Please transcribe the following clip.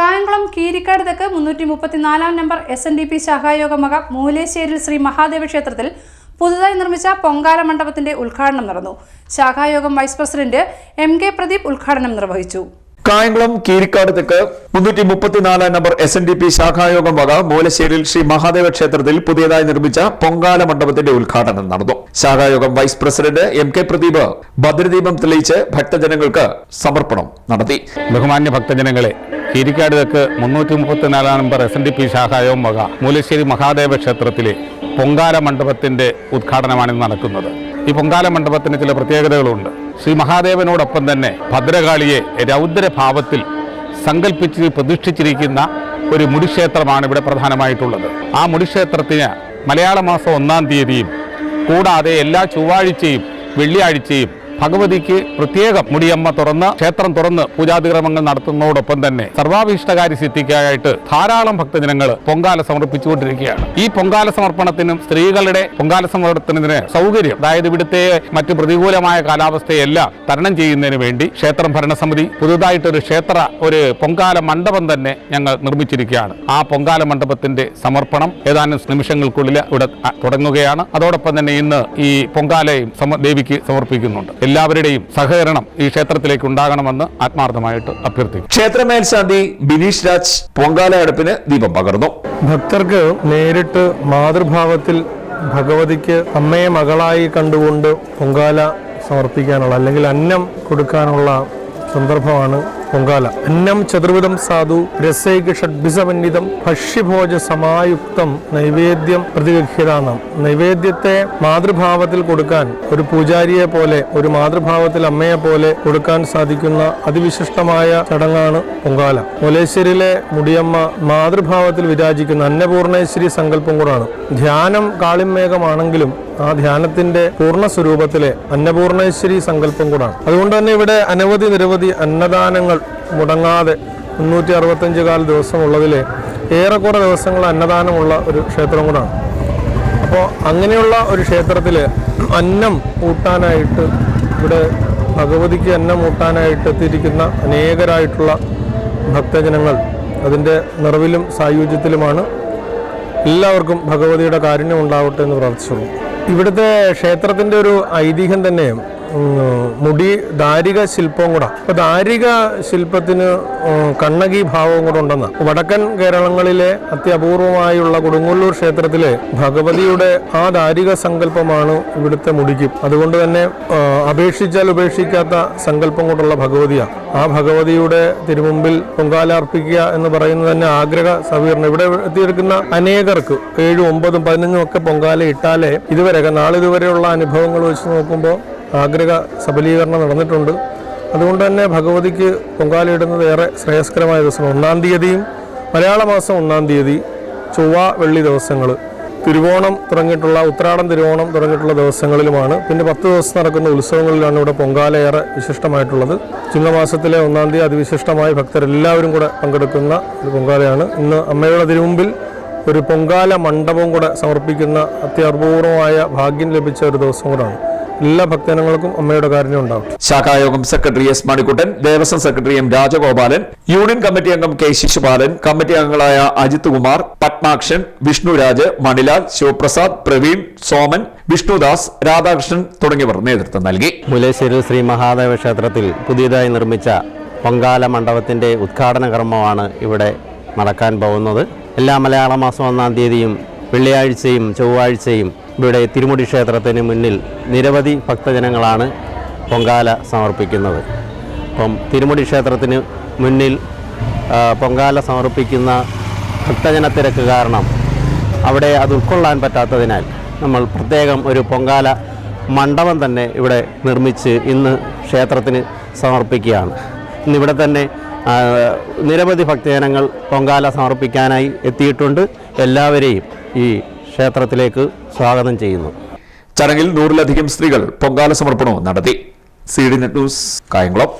കായംകുളം കീരിക്കാട് തെക്ക് മുന്നൂറ്റി മുപ്പത്തിനാലാം number S N D P ശാഖായോഗമക മൂലേശ്ശേരിൽ ശ്രീ മഹാദേവ ക്ഷേത്രത്തിൽ പുതുതായി നിർമ്മിച്ച പൊങ്കാല മണ്ഡപത്തിന്റെ ഉദ്ഘാടനം നടന്നു. ശാഖായോഗം vice president M K Pradeep ഉദ്ഘാടനം നിർവഹിച്ചു. കായംകുളം കീരിക്കാട് തെക്ക് മുന്നൂറ്റി മുപ്പത്തിനാല് number S N D P ശാഖായോഗം വക മൂലശ്ശേരിയിൽ ശ്രീ മഹാദേവ ക്ഷേത്രത്തിൽ പുതിയതായി നിർമ്മിച്ച പൊങ്കാല മണ്ഡപത്തിന്റെ ഉദ്ഘാടനം നടന്നു. ശാഖായോഗം vice president M K Pradeep ഭദ്രദീപം തെളിയിച്ച് ഭക്തജനങ്ങൾക്ക് സമർപ്പണം നടത്തി. ബഹുമാന്യ ഭക്തജനങ്ങളെ കീരിക്കാട് തെക്ക് മുന്നൂറ്റി മുപ്പത്തിനാലാം number S N D P ശാഖായോഗം വക മൂലശ്ശേരി മഹാദേവ ക്ഷേത്രത്തിലെ പൊങ്കാല മണ്ഡപത്തിന്റെ ഉദ്ഘാടനമാണ് നടക്കുന്നത്. ഈ പൊങ്കാല മണ്ഡപത്തിന് ചില പ്രത്യേകതകളുണ്ട്. ശ്രീ മഹാദേവനോടൊപ്പം തന്നെ ഭദ്രകാളിയെ രൗദ്രഭാവത്തിൽ സങ്കല്പിച്ച് പ്രതിഷ്ഠിച്ചിരിക്കുന്ന ഒരു മുടിക്ഷേത്രമാണ് ഇവിടെ പ്രധാനമായിട്ടുള്ളത്. ആ മുടിക്ഷേത്രത്തിന് മലയാള മാസം ഒന്നാം തീയതിയും കൂടാതെ എല്ലാ ചൊവ്വാഴ്ചയും വെള്ളിയാഴ്ചയും ഭഗവതിക്ക് പ്രത്യേകം മുടിയമ്മ തുറന്ന് ക്ഷേത്രം തുറന്ന് പൂജാതിക്രമങ്ങൾ നടത്തുന്നതോടൊപ്പം തന്നെ സർവാഭീഷ്ടകാരി സിദ്ധിക്കായിട്ട് ധാരാളം ഭക്തജനങ്ങൾ പൊങ്കാല സമർപ്പിച്ചുകൊണ്ടിരിക്കുകയാണ്. ഈ പൊങ്കാല സമർപ്പണത്തിനും സ്ത്രീകളുടെ പൊങ്കാല സമർപ്പണത്തിന് സൗകര്യം അതായത് ഇവിടുത്തെ മറ്റ് പ്രതികൂലമായ കാലാവസ്ഥയെല്ലാം തരണം ചെയ്യുന്നതിന് വേണ്ടി ക്ഷേത്രം ഭരണസമിതി പുതുതായിട്ടൊരു ക്ഷേത്ര ഒരു പൊങ്കാല മണ്ഡപം തന്നെ ഞങ്ങൾ നിർമ്മിച്ചിരിക്കുകയാണ്. ആ പൊങ്കാല മണ്ഡപത്തിന്റെ സമർപ്പണം ഏതാനും നിമിഷങ്ങൾക്കുള്ളിൽ ഇവിടെ തുടങ്ങുകയാണ്. അതോടൊപ്പം തന്നെ ഇന്ന് ഈ പൊങ്കാലയും ദേവിക്ക് സമർപ്പിക്കുന്നുണ്ട്. എല്ലാവരുടെയും സഹകരണം ഈ ക്ഷേത്രത്തിലേക്ക് ഉണ്ടാകണമെന്ന് ആത്മാർത്ഥമായിട്ട് അഭ്യർത്ഥിക്കും ക്ഷേത്ര മേൽശാന്തി ബിനീഷ് രാജ് പൊങ്കാല അടുപ്പിന് ദീപം പകർന്നു. ഭക്തർക്ക് നേരിട്ട് മാതൃഭാവത്തിൽ ഭഗവതിക്ക് അമ്മയെ മകളായി കണ്ടുകൊണ്ട് പൊങ്കാല സമർപ്പിക്കാനുള്ള അല്ലെങ്കിൽ അന്നം കൊടുക്കാനുള്ള സന്ദർഭമാണ് പൊങ്കാല. അന്നം ചതുർവിധം സാധു രസൈക ഷഡ്ഭിസമന്വിതം ഭക്ഷ്യഭോജ സമായുക്തം നൈവേദ്യം പ്രതിഗഹ്യതാനം. നൈവേദ്യത്തെ മാതൃഭാവത്തിൽ കൊടുക്കാൻ ഒരു പൂജാരിയെ പോലെ ഒരു മാതൃഭാവത്തിൽ അമ്മയെ പോലെ കൊടുക്കാൻ സാധിക്കുന്ന അതിവിശിഷ്ടമായ ചടങ്ങാണ് പൊങ്കാല. മൂലേശ്വരിയിലെ മുടിയമ്മ മാതൃഭാവത്തിൽ വിരാജിക്കുന്ന അന്നപൂർണേശ്വരി സങ്കല്പം കൂടാണ്. ധ്യാനം കാളിമേഘമാണെങ്കിലും ആ ധ്യാനത്തിന്റെ പൂർണ സ്വരൂപത്തിലെ അന്നപൂർണേശ്വരി സങ്കല്പം കൂടാണ്. അതുകൊണ്ട് തന്നെ ഇവിടെ അനവധി നിരവധി അന്നദാനങ്ങൾ മുടങ്ങാതെ മുന്നൂറ്റി അറുപത്തഞ്ച് കാല ദിവസമുള്ളതിലെ ഏറെക്കുറെ ദിവസങ്ങൾ അന്നദാനമുള്ള ഒരു ക്ഷേത്രം കൂടാണ്. അപ്പോൾ അങ്ങനെയുള്ള ഒരു ക്ഷേത്രത്തിൽ അന്നം ഊട്ടാനായിട്ട് ഇവിടെ ഭഗവതിക്ക് അന്നം ഊട്ടാനായിട്ട് എത്തിയിരിക്കുന്ന അനേകരായിട്ടുള്ള ഭക്തജനങ്ങൾ അതിന്റെ നിറവിലും സായുജ്യത്തിലുമാണ്. എല്ലാവർക്കും ഭഗവതിയുടെ കാരുണ്യം ഉണ്ടാവട്ടെ എന്ന് പ്രാർത്ഥിച്ചുള്ളൂ. ഇവിടുത്തെ ക്ഷേത്രത്തിന്റെ ഒരു ഐതിഹ്യം തന്നെ ഉം, മുടി ദാരിക ശില്പവും കൂടെ. അപ്പൊ ദാരിക ശില്പത്തിന് കണ്ണകി ഭാവവും കൂടെ ഉണ്ടെന്ന്. വടക്കൻ കേരളങ്ങളിലെ അത്യപൂർവമായുള്ള കൊടുങ്ങല്ലൂർ ക്ഷേത്രത്തിലെ ഭഗവതിയുടെ ആ ദാരിക സങ്കല്പമാണ് ഇവിടുത്തെ മുടിക്ക്. അതുകൊണ്ട് തന്നെ അപേക്ഷിച്ചാൽ ഉപേക്ഷിക്കാത്ത സങ്കല്പം കൊണ്ടുള്ള ഭഗവതിയാണ് ആ ഭഗവതിയുടെ തിരുമുമ്പിൽ പൊങ്കാലർപ്പിക്കുക എന്ന് പറയുന്നത് തന്നെ ആഗ്രഹ സവീകരണം. ഇവിടെ എത്തിയെടുക്കുന്ന അനേകർക്ക് ഏഴും ഒമ്പതും പതിനഞ്ചും ഒക്കെ പൊങ്കാല ഇട്ടാലേ ഇതുവരെ നാളിതുവരെയുള്ള അനുഭവങ്ങൾ വെച്ച് നോക്കുമ്പോൾ ആഗ്രഹ സബലീകരണം നടന്നിട്ടുണ്ട്. അതുകൊണ്ട് തന്നെ ഭഗവതിക്ക് പൊങ്കാല ഇടുന്നത് ഏറെ ശ്രേയസ്കരമായ ദിവസമാണ് ഒന്നാം തീയതിയും മലയാള മാസം ഒന്നാം തീയതി ചൊവ്വ വെള്ളി ദിവസങ്ങൾ തിരുവോണം തുടങ്ങിയിട്ടുള്ള ഉത്രാടം തിരുവോണം തുടങ്ങിയിട്ടുള്ള ദിവസങ്ങളിലുമാണ്. പിന്നെ പത്ത് ദിവസം നടക്കുന്ന ഉത്സവങ്ങളിലാണ് ഇവിടെ പൊങ്കാല ഏറെ വിശിഷ്ടമായിട്ടുള്ളത്. ചിങ്ങമാസത്തിലെ ഒന്നാം തീയതി അതിവിശിഷ്ടമായി ഭക്തരെല്ലാവരും കൂടെ പങ്കെടുക്കുന്ന ഒരു പൊങ്കാലയാണ്. ഇന്ന് അമ്മയുടെ തിരുമുമ്പിൽ ഒരു പൊങ്കാല മണ്ഡപം കൂടെ സമർപ്പിക്കുന്ന അത്യപൂർവമായ ഭാഗ്യം ലഭിച്ച ഒരു ദിവസം കൂടാണ്. എല്ലാ ഭക്തജനങ്ങൾക്കും അമ്മയുടെ കാരുണ്യം ഉണ്ടാവും ശാഖായോഗം secretary S Manikuttan Devaswom secretary M Rajagopalan union committee അംഗം കെ ശിശുപാലൻ കമ്മിറ്റി അംഗങ്ങളായ അജിത് കുമാർ പത്മാക്ഷൻ വിഷ്ണുരാജ് മണിലാൽ ശിവപ്രസാദ് പ്രവീൺ സോമൻ വിഷ്ണുദാസ് രാധാകൃഷ്ണൻ തുടങ്ങിയവർ നേതൃത്വം നൽകി. മുലേശ്വരി ശ്രീ മഹാദേവ ക്ഷേത്രത്തിൽ പുതിയതായി നിർമ്മിച്ച പൊങ്കാല മണ്ഡപത്തിന്റെ ഉദ്ഘാടന കർമ്മമാണ് ഇവിടെ നടക്കാൻ പോകുന്നത്. എല്ലാ മലയാള മാസം ഒന്നാം തീയതിയും വെള്ളിയാഴ്ചയും ചൊവ്വാഴ്ചയും ഇവിടെ തിരുമുടി ക്ഷേത്രത്തിന് മുന്നിൽ നിരവധി ഭക്തജനങ്ങളാണ് പൊങ്കാല സമർപ്പിക്കുന്നത്. അപ്പം തിരുമുടി ക്ഷേത്രത്തിന് മുന്നിൽ പൊങ്കാല സമർപ്പിക്കുന്ന ഭക്തജനത്തിരക്ക് കാരണം അവിടെ അത് ഉൾക്കൊള്ളാൻ പറ്റാത്തതിനാൽ നമ്മൾ പ്രത്യേകം ഒരു പൊങ്കാല മണ്ഡപം തന്നെ ഇവിടെ നിർമ്മിച്ച് ഇന്ന് ക്ഷേത്രത്തിന് സമർപ്പിക്കുകയാണ്. ഇന്നിവിടെ തന്നെ നിരവധി ഭക്തജനങ്ങൾ പൊങ്കാല സമർപ്പിക്കാനായി എത്തിയിട്ടുണ്ട്. എല്ലാവരെയും ഈ ക്ഷേത്രത്തിലേക്ക് സ്വാഗതം ചെയ്യുന്നു. ചടങ്ങിൽ നൂറിലധികം സ്ത്രീകൾ പൊങ്കാല സമർപ്പണവും നടത്തി. C D net news Kayamkulam.